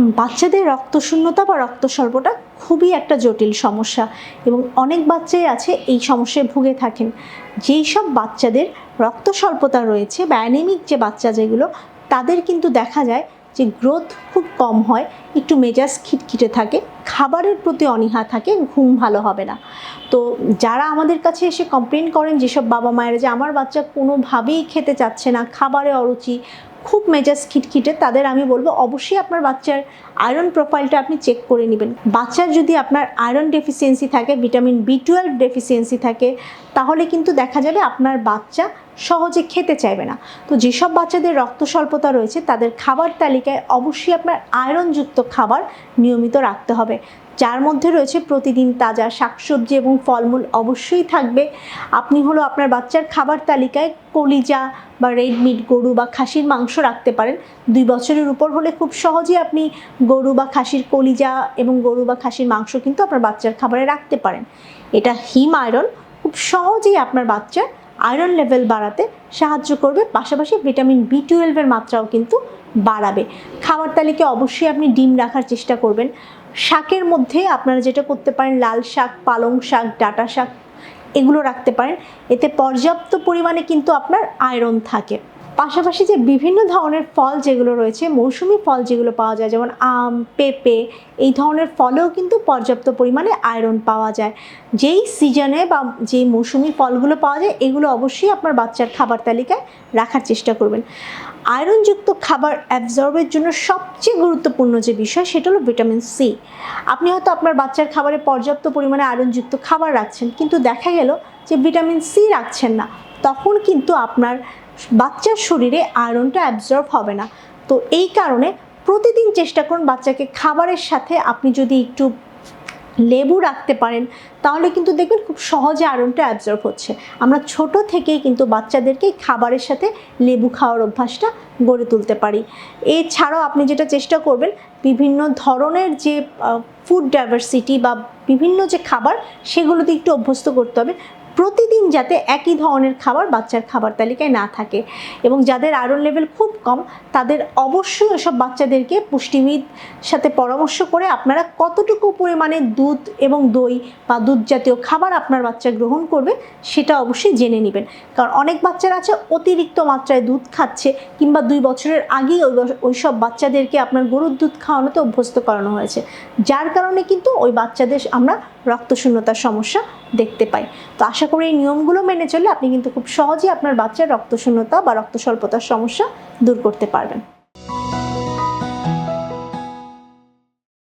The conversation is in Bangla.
বাচ্চাদের রক্তশূন্যতা বা রক্ত স্বল্পতা খুবই একটা জটিল সমস্যা এবং অনেক বাচ্চাই আছে এই সমস্যায় ভুগে থাকেন। যেই সব বাচ্চাদের রক্ত স্বল্পতা রয়েছে বা অ্যানেমিক যে বাচ্চা যেগুলো, তাদের কিন্তু দেখা যায় যে গ্রোথ খুব কম হয়, একটু মেজাজ খিটখিটে থাকে, খাবারের প্রতি অনীহা থাকে, ঘুম ভালো হবে না। তো যারা আমাদের কাছে এসে কমপ্লেন করেন যেসব বাবা মায়েরা যে আমার বাচ্চা কোনোভাবেই খেতে চাচ্ছে না, খাবারে অরুচি, খুব মেজাজ খিটখিটে, তাদের আমি বলব অবশ্যই আপনার বাচ্চার আয়রন প্রোফাইলটা আপনি চেক করে নেবেন। বাচ্চার যদি আপনার আয়রন ডেফিসিয়েন্সি থাকে ভিটামিন বি টুয়েলভ ডেফিসিয়েন্সি থাকে, তাহলে কিন্তু দেখা যাবে আপনার বাচ্চা সহজে খেতে চাইবে না। তো যেসব বাচ্চাদের রক্ত স্বল্পতা রয়েছে, তাদের খাবার তালিকায় অবশ্যই আপনার আয়রনযুক্ত খাবার নিয়মিত রাখতে হবে। যার মধ্যে রয়েছে প্রতিদিন তাজা শাকসবজি এবং ফলমূল অবশ্যই থাকবে। আপনি হলো আপনার বাচ্চার খাবার তালিকায় কলিজা বা রেড মিট, গরু বা খাসির মাংস রাখতে পারেন। দুই বছরের উপর হলে খুব সহজেই আপনি গরু বা খাসির কলিজা এবং গরু বা খাসির মাংস কিন্তু আপনার বাচ্চার খাবারে রাখতে পারেন। এটা হিম আয়রন। খুব সহজেই আপনার বাচ্চার আয়রন লেভেল বাড়াতে সাহায্য করবে, পাশাপাশি ভিটামিন বি টুয়েলভের মাত্রাও কিন্তু বাড়াবে। খাবার তালিকা অবশ্যই আপনি ডিম রাখার চেষ্টা করবেন। শাকের মধ্যে আপনারা যেটা করতে পারেন, লাল শাক, পালং শাক, ডাটা শাক, এগুলো রাখতে পারেন। এতে পর্যাপ্ত পরিমাণে কিন্তু আপনার আয়রন থাকে। পাশাপাশি যে বিভিন্ন ধরনের ফল যেগুলো রয়েছে, মৌসুমি ফল যেগুলো পাওয়া যায়, যেমন আম, পেঁপে, এই ধরনের ফলেও কিন্তু পর্যাপ্ত পরিমাণে আয়রন পাওয়া যায়। যেই সিজনে বা যেই মৌসুমি ফলগুলো পাওয়া যায়, এগুলো অবশ্যই আপনার বাচ্চার খাবার তালিকায় রাখার চেষ্টা করবেন। আয়রনযুক্ত খাবার অ্যাবজর্বের জন্য সবচেয়ে গুরুত্বপূর্ণ যে বিষয়, সেটা হলো ভিটামিন সি আপনি হয়তো আপনার বাচ্চার খাবারে পর্যাপ্ত পরিমাণে আয়রনযুক্ত খাবার রাখছেন, কিন্তু দেখা গেল যে ভিটামিন সি রাখছেন না, তখন কিন্তু আপনার বাচ্চার শরীরে আয়রনটা অ্যাবজর্ব হবে না। তো এই কারণে প্রতিদিন চেষ্টা করুন বাচ্চাকে খাবারের সাথে আপনি যদি একটু লেবু রাখতে পারেন, তাহলে কিন্তু দেখবেন খুব সহজে আয়রনটা অ্যাবজর্ব হচ্ছে। আমরা ছোট থেকেই কিন্তু বাচ্চাদেরকে খাবারের সাথে লেবু খাওয়ার অভ্যাসটা গড়ে তুলতে পারি। এছাড়াও আপনি যেটা চেষ্টা করবেন, বিভিন্ন ধরনের যে ফুড ডাইভার্সিটি বা বিভিন্ন যে খাবার, সেগুলোতে একটু অভ্যস্ত করতে হবে। প্রতিদিন যাতে একই ধরনের খাবার বাচ্চার খাবার তালিকায় না থাকে এবং যাদের আয়রন লেভেল খুব কম, তাদের অবশ্যই এসব বাচ্চাদেরকে পুষ্টিবিদ সাথে পরামর্শ করে আপনারা কতটুকু পরিমাণে দুধ এবং দই বা দুধ জাতীয় খাবার আপনার বাচ্চা গ্রহণ করবে সেটা অবশ্যই জেনে নেবেন। কারণ অনেক বাচ্চারা আছে অতিরিক্ত মাত্রায় দুধ খাচ্ছে কিংবা দুই বছরের আগেই ওই ওই সব বাচ্চাদেরকে আপনার গরুর দুধ খাওয়ানোতে অভ্যস্ত করানো হয়েছে। যার কারণে কিন্তু ওই বাচ্চাদের আমরা রক্তশূন্যতার সমস্যা দেখতে পাই। তো আশা করি এই নিয়মগুলো মেনে চললে আপনি কিন্তু খুব সহজেই আপনার বাচ্চার রক্তশূন্যতা বা রক্তস্বল্পতার সমস্যা দূর করতে পারবেন।